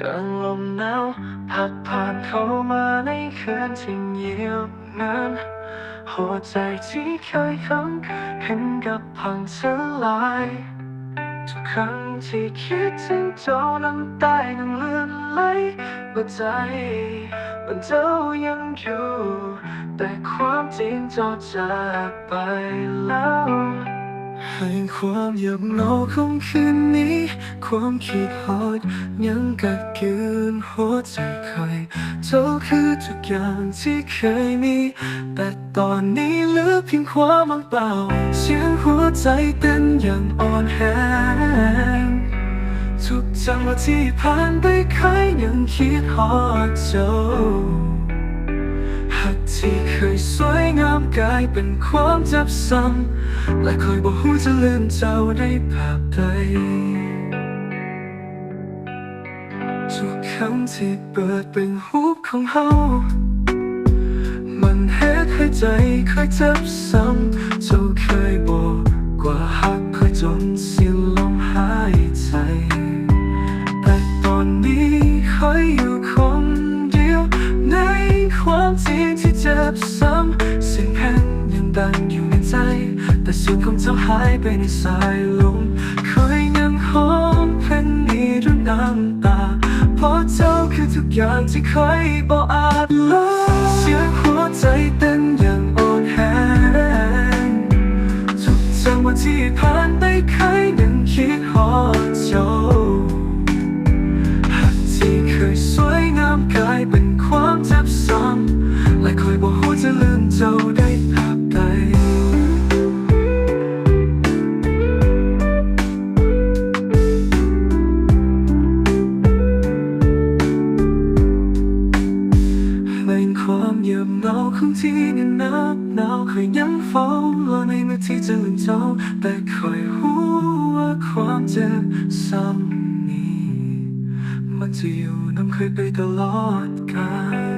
ดังลมหนาวพัดผ่านเข้ามาในคืนที่เงียบงันหัวใจที่เคยค้ำเห็นกับพังสลายทุกครั้งที่คิดถึงเจ้าน้ำตายังเลื่อนไหลหัวใจมันเจ้ายังอยู่ แต่ความจริงเจ้าจากไปแล้ว ให้ความเงียบเหงาของคืนนี้ ความคิดฮอดยังกัดกินหัวใจใครเจ้าคือทุกอย่างที่เคยมี แต่ตอนนี้เหลือเพียงความว่างเปล่า เสียงหัวใจเต้นอย่างอ่อนแรงทุกจังหวะที่ผ่านไปเคยยังคิดฮอดเจ้า กลายเป็นความจับซ้ำและคอยบอกหูจะลืมเจ้าได้แบบใดทุกคำที่เปิดเป็นหูของเฮามันเฮ็ดให้ใจเคยจับซ้ำ สียงของเจ้าหายไปในสายลมคอยยังหอมเพลงนี้ด้วยน้ำตา เพราะเจ้าคือทุกอย่างที่เคยบอกอาจลบเสียงหัวใจเต้น ความเยือบเหงาของที่เงินนับหนาวเคยยังเฝ้ารอในเมื่อที่จะลืมเจ้า แต่คอยรู้ว่าความเจ็บซ้ำนี้ มันจะอยู่น้ำเคยไปตลอดกาล